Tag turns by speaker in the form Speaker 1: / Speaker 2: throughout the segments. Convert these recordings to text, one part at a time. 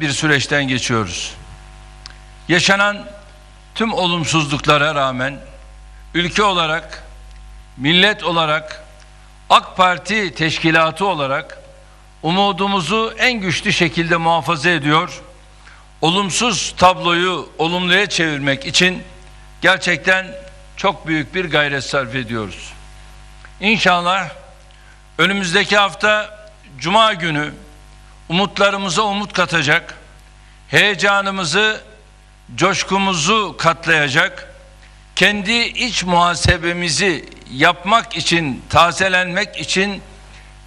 Speaker 1: bir süreçten geçiyoruz. Yaşanan tüm olumsuzluklara rağmen ülke olarak, millet olarak, AK Parti teşkilatı olarak umudumuzu en güçlü şekilde muhafaza ediyor. Olumsuz tabloyu olumluya çevirmek için gerçekten çok büyük bir gayret sarf ediyoruz. İnşallah önümüzdeki hafta Cuma günü umutlarımıza umut katacak, heyecanımızı, coşkumuzu katlayacak, kendi iç muhasebemizi yapmak için, tazelenmek için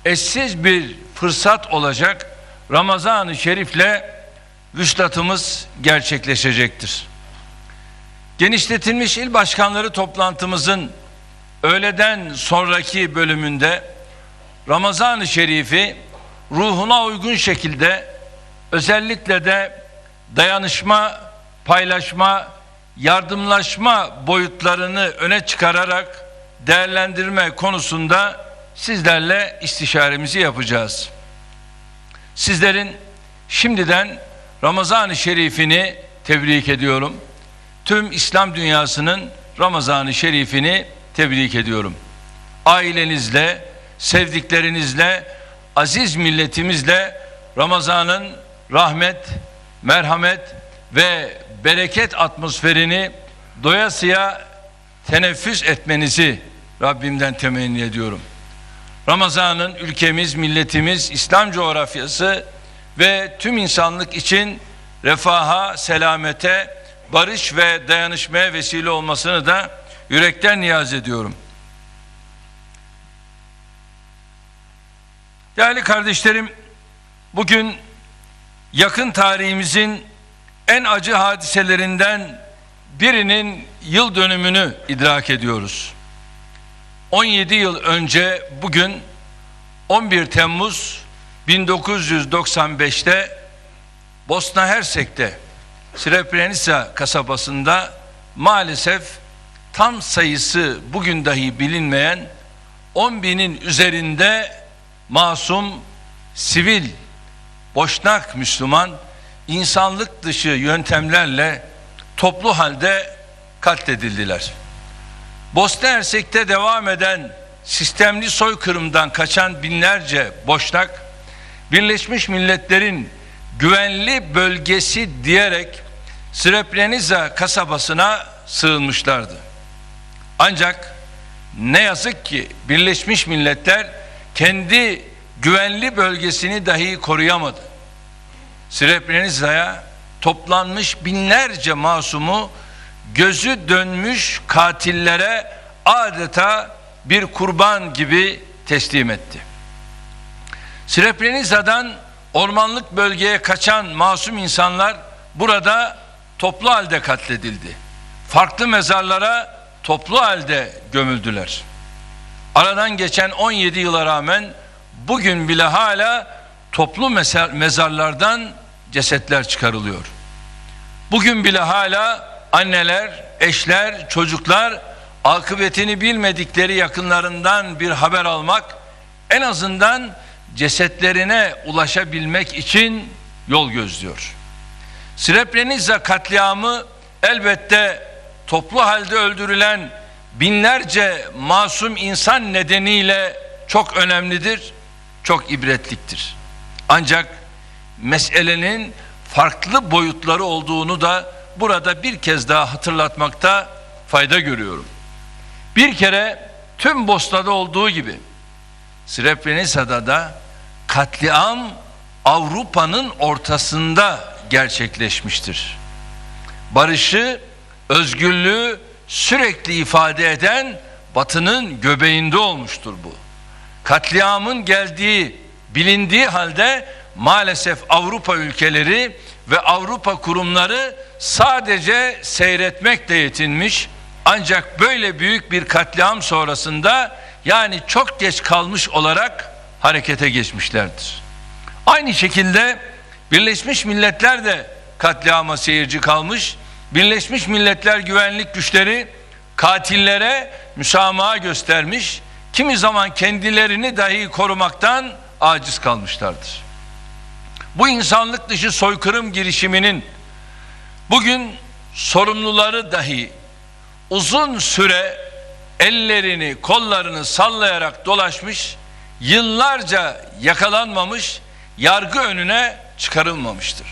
Speaker 1: eşsiz bir fırsat olacak Ramazan-ı Şerif'le vüslatımız gerçekleşecektir. Genişletilmiş il başkanları toplantımızın öğleden sonraki bölümünde Ramazan-ı Şerif'i ruhuna uygun şekilde özellikle de dayanışma, paylaşma, yardımlaşma boyutlarını öne çıkararak değerlendirme konusunda sizlerle istişaremizi yapacağız. Sizlerin şimdiden Ramazan-ı Şerifini tebrik ediyorum. Tüm İslam dünyasının Ramazan-ı Şerifini tebrik ediyorum. Ailenizle, sevdiklerinizle, aziz milletimizle Ramazan'ın rahmet, merhamet ve bereket atmosferini doyasıya teneffüs etmenizi Rabbimden temenni ediyorum. Ramazan'ın ülkemiz, milletimiz, İslam coğrafyası ve tüm insanlık için refaha, selamete, barış ve dayanışmaya vesile olmasını da yürekten niyaz ediyorum. Değerli kardeşlerim, bugün yakın tarihimizin en acı hadiselerinden birinin yıl dönümünü idrak ediyoruz. 17 yıl önce bugün 11 Temmuz 1995'te Bosna Hersek'te Srebrenica kasabasında maalesef tam sayısı bugün dahi bilinmeyen 10 binin üzerinde masum, sivil, boşnak Müslüman insanlık dışı yöntemlerle toplu halde katledildiler. Bosna Hersek'te devam eden sistemli soykırımdan kaçan binlerce boşnak Birleşmiş Milletler'in güvenli bölgesi diyerek Srebrenica kasabasına sığınmışlardı. Ancak ne yazık ki Birleşmiş Milletler kendi güvenli bölgesini dahi koruyamadı. Srebrenica'ya toplanmış binlerce masumu gözü dönmüş katillere adeta bir kurban gibi teslim etti. Srebrenica'dan ormanlık bölgeye kaçan masum insanlar burada toplu halde katledildi. Farklı mezarlara toplu halde gömüldüler. Aradan geçen 17 yıla rağmen bugün bile hala toplu mezarlardan cesetler çıkarılıyor. Bugün bile hala anneler, eşler, çocuklar akıbetini bilmedikleri yakınlarından bir haber almak, en azından cesetlerine ulaşabilmek için yol gözlüyor. Srebrenica katliamı elbette toplu halde öldürülen binlerce masum insan nedeniyle çok önemlidir, çok ibretliktir. Ancak meselenin farklı boyutları olduğunu da burada bir kez daha hatırlatmakta fayda görüyorum. Bir kere tüm Bosna'da olduğu gibi Srebrenica'da da katliam Avrupa'nın ortasında gerçekleşmiştir. Barışı, özgürlüğü sürekli ifade eden Batı'nın göbeğinde olmuştur bu. Katliamın geldiği bilindiği halde maalesef Avrupa ülkeleri ve Avrupa kurumları sadece seyretmekle yetinmiş. Ancak böyle büyük bir katliam sonrasında yani çok geç kalmış olarak harekete geçmişlerdir. Aynı şekilde Birleşmiş Milletler de katliama seyirci kalmış. Birleşmiş Milletler güvenlik güçleri katillere müsamaha göstermiş. Kimi zaman kendilerini dahi korumaktan aciz kalmışlardır. Bu insanlık dışı soykırım girişiminin bugün sorumluları dahi uzun süre ellerini kollarını sallayarak dolaşmış yıllarca yakalanmamış yargı önüne çıkarılmamıştır.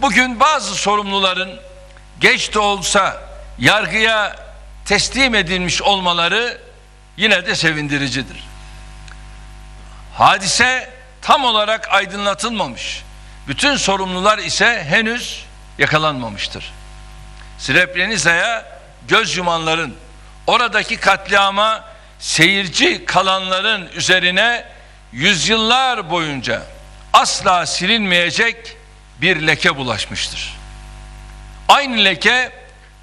Speaker 1: Bugün bazı sorumluların geç de olsa yargıya teslim edilmiş olmaları yine de sevindiricidir. Hadise tam olarak aydınlatılmamış. Bütün sorumlular ise henüz yakalanmamıştır. Srebrenica'ya göz yumanların, oradaki katliama seyirci kalanların üzerine yüzyıllar boyunca asla silinmeyecek bir leke bulaşmıştır. Aynı leke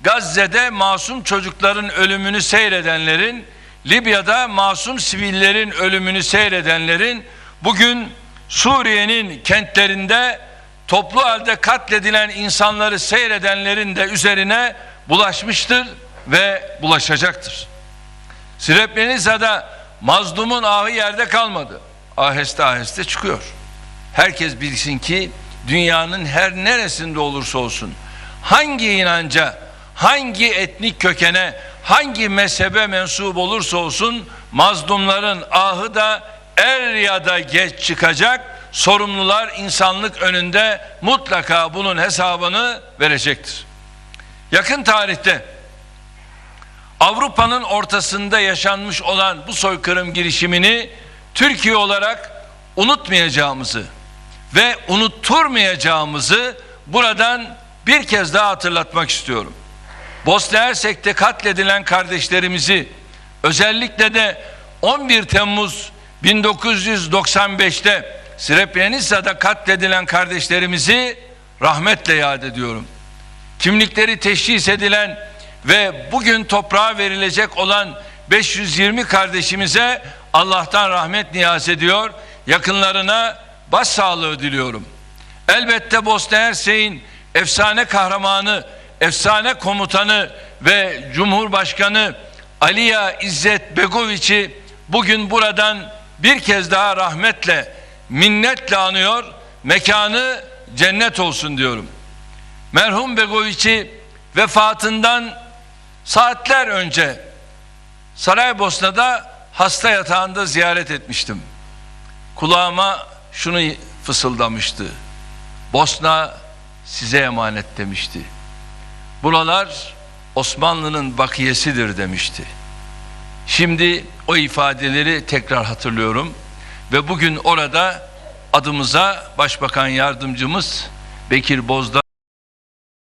Speaker 1: Gazze'de masum çocukların ölümünü seyredenlerin, Libya'da masum sivillerin ölümünü seyredenlerin, bugün Suriye'nin kentlerinde toplu halde katledilen insanları seyredenlerin de üzerine bulaşmıştır ve bulaşacaktır. Srebrenica'da mazlumun ahı yerde kalmadı. Aheste aheste çıkıyor. Herkes bilsin ki dünyanın her neresinde olursa olsun hangi inanca, hangi etnik kökene, hangi mezhebe mensup olursa olsun mazlumların ahı da er ya da geç çıkacak. Sorumlular insanlık önünde mutlaka bunun hesabını verecektir. Yakın tarihte Avrupa'nın ortasında yaşanmış olan bu soykırım girişimini Türkiye olarak unutmayacağımızı ve unutturmayacağımızı buradan bir kez daha hatırlatmak istiyorum. Bosna Hersek'te katledilen kardeşlerimizi özellikle de 11 Temmuz 1995'te Srebrenica'da katledilen kardeşlerimizi rahmetle yad ediyorum. Kimlikleri teşhis edilen ve bugün toprağa verilecek olan 520 kardeşimize Allah'tan rahmet niyaz ediyor. Yakınlarına başsağlığı diliyorum. Elbette Bosna Hersek'in efsane kahramanı, efsane komutanı ve Cumhurbaşkanı Aliya İzzet Begoviç'i bugün buradan bir kez daha rahmetle, minnetle anıyor. Mekanı cennet olsun diyorum. Merhum Begoviç'i vefatından saatler önce Saraybosna'da hasta yatağında ziyaret etmiştim. Kulağıma şunu fısıldamıştı. Bosna size emanet demişti. Buralar Osmanlı'nın bakiyesidir demişti. Şimdi o ifadeleri tekrar hatırlıyorum ve bugün orada adımıza Başbakan Yardımcımız Bekir Bozdağ